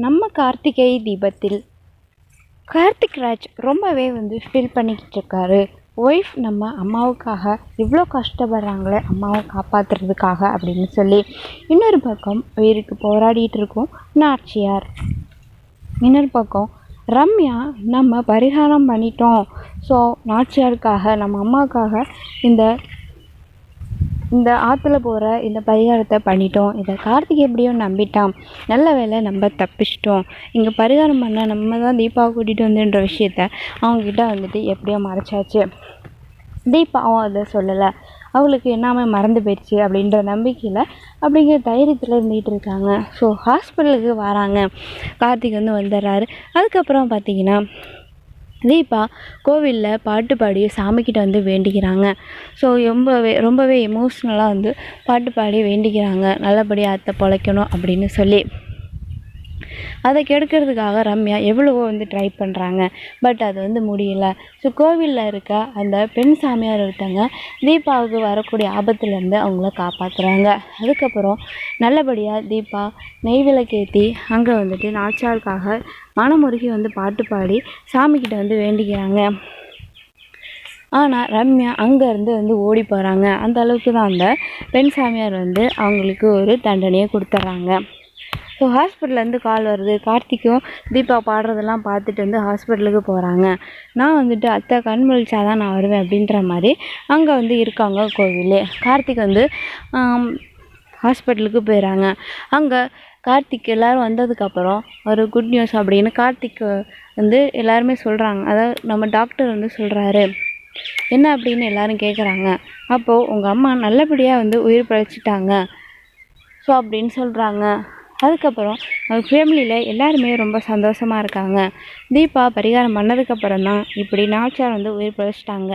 நம்ம கார்த்திகை தீபத்தில் கார்த்திக் ராஜ் ரொம்பவே வந்து ஃபீல் பண்ணிக்கிட்டு இருக்காரு. ஒய்ஃப் நம்ம அம்மாவுக்காக இவ்வளோ கஷ்டப்படுறாங்களே அம்மாவை காப்பாற்றுறதுக்காக அப்படின்னு சொல்லி இன்னொரு பக்கம் உயிருக்கு போராடிட்டு இருக்கோம் நாச்சியார். இன்னொரு பக்கம் ரம்யா நம்ம பரிகாரம் பண்ணிட்டோம். ஸோ நாச்சியாருக்காக நம்ம அம்மாவுக்காக இந்த இந்த ஆற்றுல போகிற இந்த பரிகாரத்தை பண்ணிட்டோம். இதை கார்த்திக் எப்படியோ நம்பிட்டான். நல்ல வேலை நம்ம தப்பிச்சிட்டோம். இங்கே பரிகாரம் பண்ண நம்ம தான் தீபாவை கூட்டிகிட்டு வந்துன்ற விஷயத்த அவங்கக்கிட்ட வந்துட்டு எப்படியோ மறைச்சாச்சு. தீபாவும் அதை சொல்லலை. அவளுக்கு என்னாமே மறந்து போயிடுச்சு அப்படின்ற நம்பிக்கையில் அப்படிங்கிற தைரியத்தில் இருந்துகிட்டு இருக்காங்க. ஸோ ஹாஸ்பிட்டலுக்கு வராங்க. கார்த்திக் வந்து வந்துடுறாரு. அதுக்கப்புறம் பார்த்திங்கன்னா தீபா கோவிலில் பாட்டு பாடி சாமிக்கிட்ட வந்து வேண்டிக்கிறாங்க. ஸோ ரொம்பவே ரொம்பவே எமோஷ்னலாக வந்து பாட்டு பாடி வேண்டிக்கிறாங்க. நல்லபடியாக அத்தை பொழைக்கணும் அப்படின்னு சொல்லி. அதை கெடுக்கிறதுக்காக ரம்யா எவ்வளவோ வந்து ட்ரை பண்ணுறாங்க பட் அது வந்து முடியல. ஸோ கோவிலில் இருக்க அந்த பெண் சாமியார் ஒருத்தங்க தீபாவுக்கு வரக்கூடிய ஆபத்துலேருந்து அவங்கள காப்பாற்றுறாங்க அதுக்கப்புறம் நல்லபடியாக தீபா நெய் விளக்கேற்றி அங்கே வந்துட்டு நாச்சாருக்காக மனமுருகி வந்து பாட்டு பாடி சாமிக்கிட்ட வந்து வேண்டிக்கிறாங்க. ஆனால் ரம்யா அங்கேருந்து வந்து ஓடி போகிறாங்க அந்த அளவுக்கு தான் அந்த பெண் சாமியார் வந்து அவங்களுக்கு ஒரு தண்டனையை கொடுத்துட்றாங்க ஸோ ஹாஸ்பிட்டல்லேருந்து கால் வருது. கார்த்திக்கும் தீபா பாடுறதெல்லாம் பார்த்துட்டு வந்து ஹாஸ்பிட்டலுக்கு போகிறாங்க நான் வந்துட்டு அத்தை கண் முழிச்சா தான் நான் வருவேன் அப்படின்ற மாதிரி அங்கே வந்து இருக்காங்க கோவில். கார்த்திக் வந்து ஹாஸ்பிட்டலுக்கு போயிடறாங்க அங்கே கார்த்திக் எல்லோரும் வந்ததுக்கப்புறம் ஒரு குட் நியூஸ் அப்படின்னு கார்த்திக் வந்து எல்லாருமே சொல்கிறாங்க அதாவது நம்ம டாக்டர் வந்து சொல்கிறாரு என்ன அப்படின்னு எல்லாரும் கேட்குறாங்க அப்போது உங்கள் அம்மா நல்லபடியாக வந்து உயிர் பிழைச்சிட்டாங்க. ஸோ அப்படின்னு சொல்கிறாங்க அதுக்கப்புறம் அவங்க ஃபேமிலியில் எல்லாருமே ரொம்ப சந்தோஷமாக இருக்காங்க. தீபா பரிகாரம் பண்ணதுக்கப்புறம் தான் இப்படி நாச்சியார் வந்து உயிர் பிழைச்சிட்டாங்க.